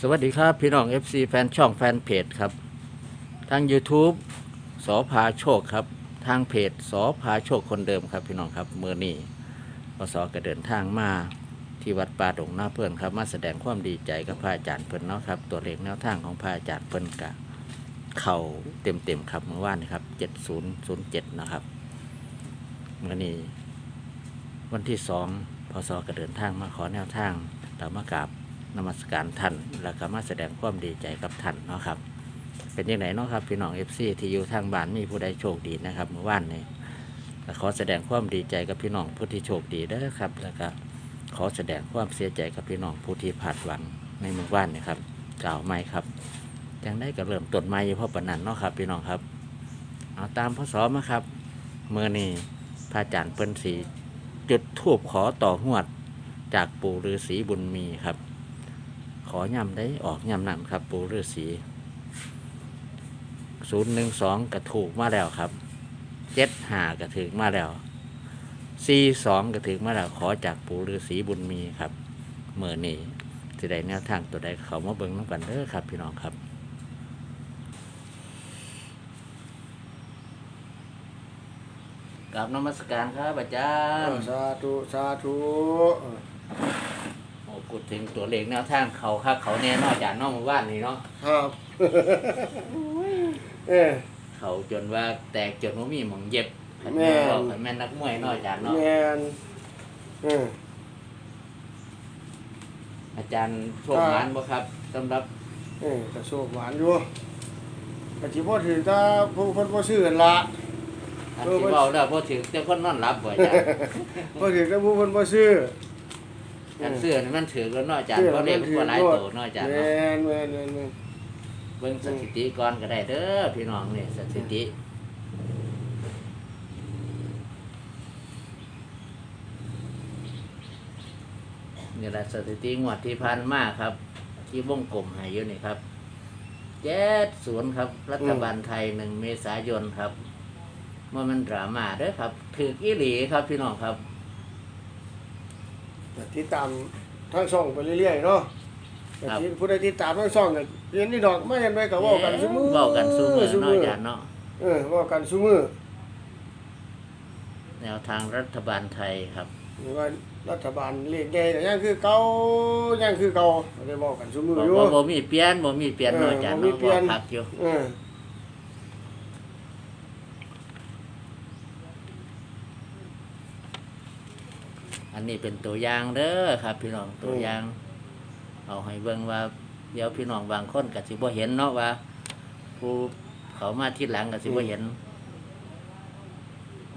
สวัสดีครับ พี่น้อง FC แฟนช่องแฟนเพจครับ ทาง YouTube สอพาโชคครับ ทางเพจสอพาโชคคนเดิมครับ พี่น้องครับเมื่อนี้พศก็เดินทางมาที่วัดป่าดงหน้าเพื่อนครับ มาแสดงความดีใจกับพระอาจารย์เพิ่นเนาะครับ ตัวเลขแนวทางของพระอาจารย์เพิ่นกะเข่าเต็มเต็มๆครับเมื่อวานนี้ครับ7007นะครับเมื่อนี้วันที่สองพศก็เดินทางมาขอแนวทางแตามมากราบ นมัสการท่านแล้วก็มาแสดงความดีใจกับท่านเนาะครับ เป็นยังไงเนาะครับพี่น้องเอฟซีที่อยู่ทางบ้านมีผู้ใดโชคดีนะครับเมื่อวานนี้ขอแสดงความดีใจกับพี่น้องผู้ที่โชคดีด้อครับ แล้วก็ขอแสดงความเสียใจกับพี่น้องผู้ที่ผาดหวังในเมื่อวานนี่ครับกล่าวไม่ครับยังได้ก็เริ่มต้นใหม่เพราะปนันเนาะครับ พี่น้องครับเอาตามพศมาครับเมื่อนี้พระอาจารย์เปิ้นสีจุดทูบขอต่อหวดจากปู่ฤาษีบุญมีครับ อย่ำได้ออกย่ำนั่นครับ ปู่ฤาษีศูนย์หนึ่งสองกระถูกมาแล้วครับเจ็ดหากระถึกมาแล้วสี่สองกระถึกมาแล้วขอจากปู่ฤาษีบุญมีครับเมื่อนี้จะได้แนวทางตัวใดเขามาเบิ่งน้ำกันเด้อครับ พี่น้องครับกับนมัสการครับอาจารย์ สาธุ สาธุโอ้ พูดถึงตัวเลขแนวทางเขาครับเขาแน่นอกจากนอกหมู่บ้านนี่เนาะครับ เออ เขาจนว่าแตกจนว่ามีหมองเย็บขันแม่แม่นบอกขันแม่นนักมวยนอกจากเนาะแมนเออ อาจารย์โชคงานบ่ครับสำหรับเออกระโชกหวานอยู่กะสิบ่ถือถ้าผู้เพิ่นบ่ซื้อนั่นละ อันเออที่มันเบาแล้วพอถึงแต่คนนอนรับบ่อาจารย์บ่ถือถ้าผู้เพิ่นบ่ซื้อ อันเสื้อนี่มันถือแล้วเนอกจากเพราะเลขมันบ่หลายโตเนอกจากแมเนาะนแมนแมนแม่นเบิ่งสถิติก่อนก็ได้เด้อพี่น้องนี่สถิตินี่แหละสถิติงวดที่พันมากครับ ที่วงกลมให้อยู่นี่ครับเจ็ดศูนย์ครับ รัฐบาลไทยหนึ่งเมษายนครับเมื่อมันดราม่าเด้อครับถืออีหลีครับพี่น้องครับก็ ติดตามทั้งช่องไปเรื่อยๆเนาะก็สิผู้ใดติดตามทั้งช่องก็เรียนนี่ดอกไม่เห็นไว้ก็เว้ากันซุมื้อเว้ากันซุมือซุเนาะอาจารย์เนาะเออเว้ากันซุมื้อแนวทางรัฐบาลไทยครับหรือว่ารัฐบาลเลขใหญ่ก็ยังคือเก่ายังคือเก่าได้บอกกันซุมือบอกอยู่ว่าบ่มีเปลี่ยนบ่มีเปลี่ยนเออเนาะอาจารย์บ่มีเนาะเปลี่บ่ยนพักอยู่เออ อั นนี้เป็นตัวอย่างเด้อครับ พี่น้องตัวอย่าง เอาให้เบิ่งว่า เดี๋ยวพี่น้องบางคนก็สิบ่เห็นเนาะว่า ผู้เขามาที่หลังก็สิบ่เห็น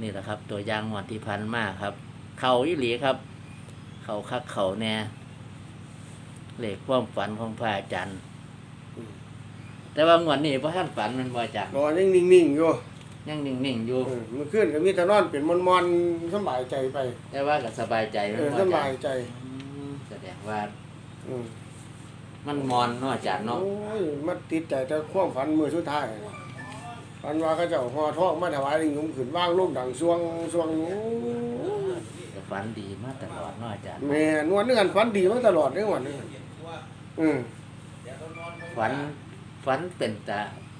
นี่แหละครับ ตัวอย่างงวดที่พันมากครับ เขาอีหลีครับ เขาคักเขาแน่เลขความฝันของพระอาจารย์แต่ว่างวดนี้พระท่านฝันมันบ่อาจารย์รอยังนิ่งๆอยู่ ยังนิ่งๆอยู่ เออมื้อคืนก็มีแต่นอนเป็นมอนๆสำบายใจไปแต่ว่าก็สบายใจเอมันอบ่สอาบาจารยย์ใจอืมแสดงว่าอืมมันมอนเนาะอาจารย์เนาะโอ้ยมันติดใจแต่ความฝันมื้อสุดท้ายน่ะฝันว่าเขาเจ้าห่อทองมาถวายลิงยมขึ้นวางลูกดังสวงสวงโอ้ยก็ฝันดีมาตลอดเนาะอาจารย์แม่นวลนึงอันฝันดีมาตลอดเด้อวันนึงอืมฝันฝันเป็นแ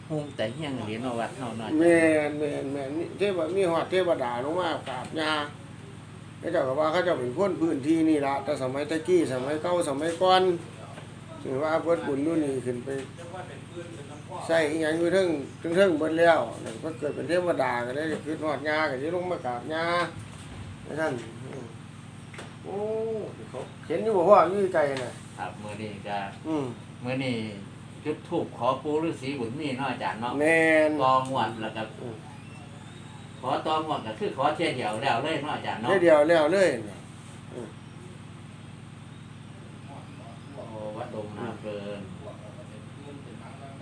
ต่หุ่งแต่เฮี้ยงหรือเนาะวัดเนาะเนาะอาจารย์แม่นแม่นแม่นนี่เทวมีฮอดเทวดาลงมากราบยาเขาเจ้าก็ว่าเขาเจ้าเป็นคนพื้นที่นี่ล่ะแต่สมัยตะกี้สมัยเก่าสมัยก่อนถือว่าเพิ่นบุญนู่นนี่ขึ้นไปใส่อีหยังอยู่เทิงเทิงเทิงเบิดแล้วนั่นเพิ่นเกิดเป็นเทวดาก็ได้ขึ้นฮอดยาก็สิลงมากราบยาว่าซั่นอืมโอ้เขาเห็นอยู่บ่ว่าอยู่ไกลน่ะครับมื้อนี้ก็อืมมื้อนี้ จุดธูปขอปู่ฤาษีบุญมีเนาะอาจารย์เนาะแม่นกองหวดแล้วก็อืมขอตองหวดก็คือขอเที่ยเดียวแล้วเลยเนาะอาจารย์เนาะเดียวแล้วเลยน่ะโอ้วัดดงนาเฟิน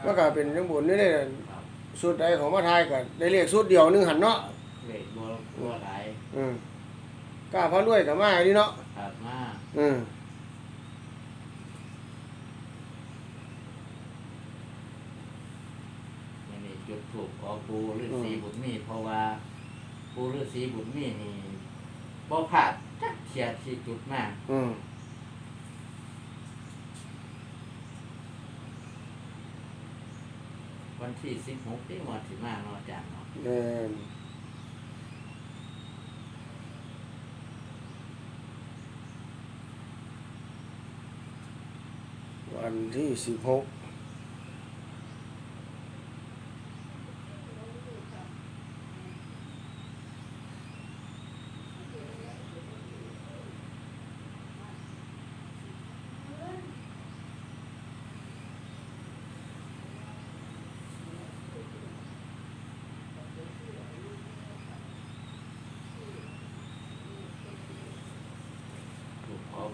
มันก็เป็นจังบุญนี่เด้สุดใดของมาทายก็ได้เรียกสุดเดียวหนึงหันเนาะเลขบัวบัวหลายอืมกล้าพระรวยกับมาดีเนาะครับมาอืม ปูฤาษีบุญมีเพราะว่าปูฤาษีบุญมีนี่บ่ผ่าดจักเทียที่จุดมากวันที่สิบหกที่หมดที่มาเนาะอาจารเนาะวันที่สิบหก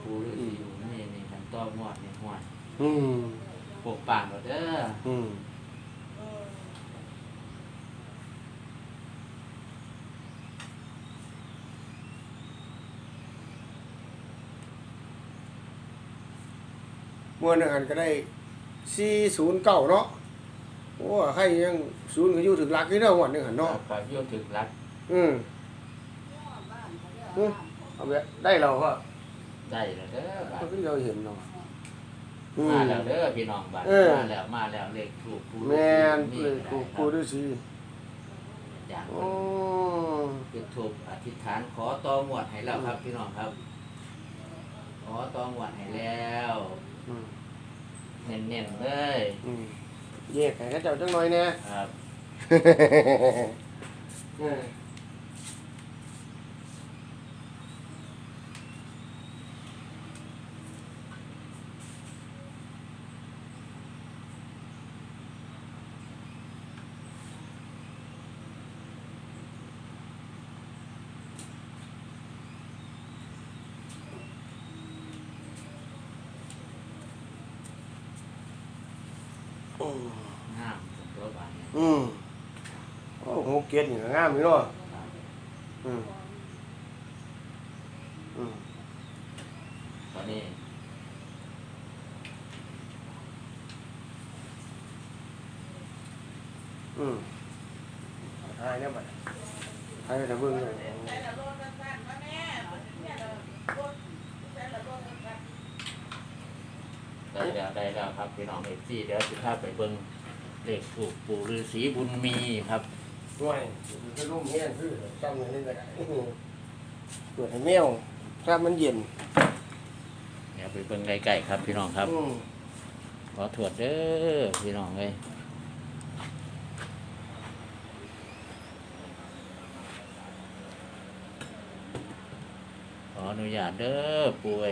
ปูฤาษีอยู่นี่นี่คันต้อมวดนี่ห้วยอืมปกปังเราเด้ออืมมวนหนึ่งอันก็ได้สี่ศูนย์เก้าเนาะโอ้ใครยังศูนย์ก็อยู่ถึงหลักนี่เนาะวันหนึ่งหันเนาะกับโยถึกรักอืมอืมเอาไปได้เราก็ ได้แล้วเด้อบัดก็เราเห็นเนาะอืม มาแล้วเด้อพี่น้องบัดเออ มาแล้วมาแล้วเลขถูกปูฤาษีแม่นนี่เลยก็กูได้ครับกูด้วยสิอาจารย์โอ้จุดถูกอธิษฐานขอต่อหมวดให้แล้วครับพี่น้องครับ ขอต่อหมวดให้แล้วอืมเน้นๆเลยอืมแยกให้เขาเจ้าจังหน่อยแน่ ครับ เออ งามสุดตัวบานเนี่ยอืมโอ้โหเกียรตินี่ก็งามอยู่เนาะครับอืมอืมตอนนี้อืมทายเนี่ยบัดทายแต่เบิ่งเลย ได้ แล้วได้แล้วครับพี่น้องเอฟซีเดี๋ยวสิพาไปเบิ่งเลขถูกปู่ฤาษีบุญมีครับด้วยมันก็ร่มแห้งคือจำอย่างนี้ก็ได้เปิดให้แมวถ้ามันเย็นเดี๋ยวไปเบิ่งใกล้ๆครับพี่น้องครับ อืมขอถวดเด้อพี่น้องเลยขออนุญาตเด้อป่วย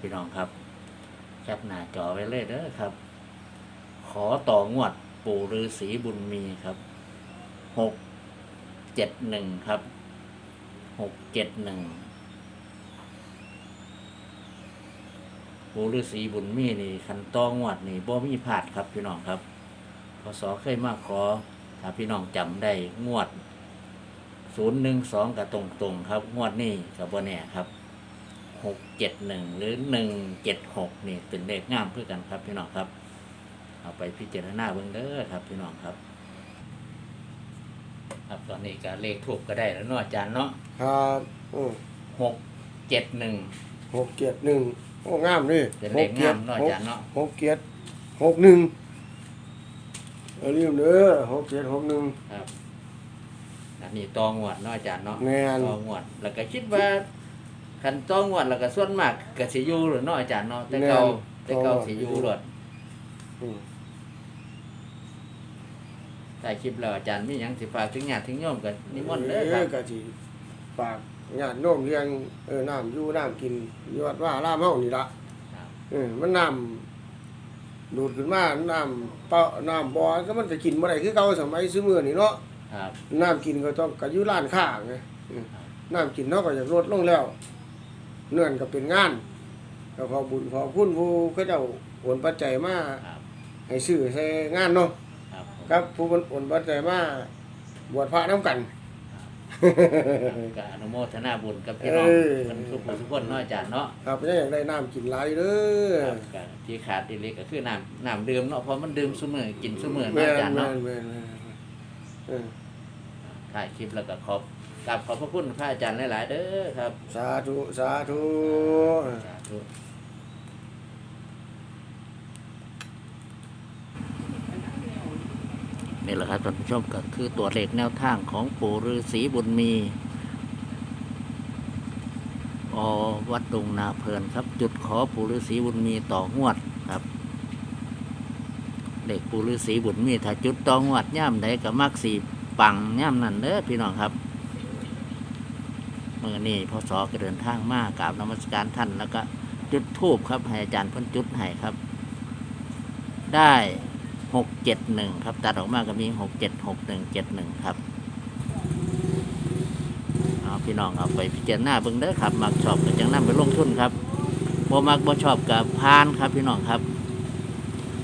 พี่น้องครับ แคปหน้าจอไว้เลยเด้อครับ ขอต่องวดปู่ฤาษีบุญมีครับหกเจ็ดหนึ่งครับหกเจ็ดหนึ่งปู่ฤาษีบุญมีนี่คันต่องวดนี่บ่มีพลาดครับพี่น้องครับพศเคยมาขอถ้าพี่น้องจำได้งวดศูนย์หนึ่งสองกับตรงๆครับ งวดนี้กับบ่แน่ครับ หกเจ็ดหนึ่งหรือหนึ่งเจ็ดหกนี่เป็นเลขงามเพื่อกันครับพี่น้องครับ เอาไปพิจารณาเบิ่งเด้อครับพี่น้องครับ ครับตอนนี้การเลขถูกก็ได้แล้วเนาะอาจารย์เนาะครับอืมหกเจ็ดหนึ่งหกเกียรติหนึ่งโอ้งามดิเป็นเลขงามเนาะอาจารย์เนาะหกเกียรติหกหนึ่งเอาลืมเด้อหกเกียรติหกหนึ่ง ครับอันนี้ตองวดเนาะอาจารย์เนาะแม่น ตองวด แล้วก็คิดว่า คันตองวดแล้วก็ส่วนมากก็สิอยู่หรือเนาะอาจารย์เนาะแต่เก่าแต่เก่าสิอยู่หลดอืมถ่ายคลิปแล้วอาจารย์มีหยังสิฝากถึงญาติถึงโยมกันนิมนต์เด้อคเอรับอกะสิฝากญาติโยมเลี้ยงเออน้ำอยู่น้ำกินอยวัดว่าล่ามเฮานี่ละครับเออมันน้ำดูดขึ้นมาน้ำเปล่าน้ำบ่อก็มันก็กินบ่ได้คือเก่าสมัยซื้อมือนี่เนาะครับ น้ำกินก็ต้องก็อยู่ร้านค้าไงเออน้ำกินเนาะก็อยากลดลงแล้ว เนื่อนก็เป็นงานก็ขอบุญขอบคุณผู้เขาเจ้าโอนปัจจัยมาครับให้ซื้อใส่งานเนาะครับผมครับผู้คนโอนปัจจัยมาบวชพระน้ำกัน ก็อนุโมทนาบุญกับพี่น้องเออ มันทุกผู้ทุกคนเนาะอาจารย์เนาะครับยังอยากได้น้ำกินหลายเด้อครับก็ที่ขาดอีเล็กก็คือน้ำน้ำดื่มเนาะเพราะมันดื่มซุมื้อกินซุมื้อแม่เนาะอาจารนย์แม่เนาะนแม่นแม่นเออถ่ายคลิปแล้วก็ขอบ กราบขอบพระคุณพระอาจารย์หลายๆเด้อครับสาธุสาธุสาธุนี่แหละครับท่านผู้ชมก็คือตัวเลขแนวทางของปู่ฤาษีบุญมีอวัดดงนาเพลินครับ จุดขอปู่ฤาษีบุญมีต่องวดครับเลขปู่ฤาษีบุญมีถ้าจุดต่องวดย่ำใดก็มักสีปังย่ำนั่นเด้อพี่น้องครับเมื่อนี้พศก็เดินทางมากราบนมัสการท่านแล้วก็จุดทูบครับให้อาจารย์พ้นจุดให้ครับ ได้หกเจ็ดหนึ่งครับ ตัดออกมาก็มีหกเจ็ดหกหนึ่งเจ็ดหนึ่งครับเอาพี่น้องเอาไปพิจารณาเบิ่งเด้อครับมักชอบก็จังนำไปลงทุนครับบ่มักบ่ชอบกับพานครับพี่น้องครับ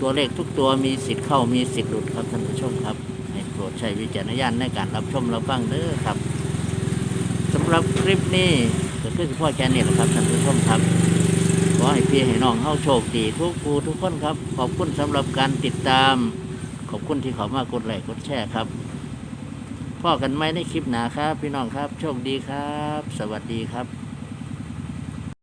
ตัวเลขทุกตัวมีสิทธิ์เข้ามีสิทธิ์หลุดครับท่านผู้ชมครับให้โปรดใช้วิจารณญาณในการรับชมรับฟังเด้อครับ สำหรับคลิปนี้ก็คือพ่อแค่นี้แหละครับท่านผู้ชมครับ ขอให้พี่ให้น้องเข้าโชคดีทุกคูทุกคนครับ ขอบคุณสำหรับการติดตาม ขอบคุณที่เขามากดไลค์กดแชร์ครับพ่อกันไหมในคลิปหนาครับ พี่น้องครับ โชคดีครับ สวัสดีครับ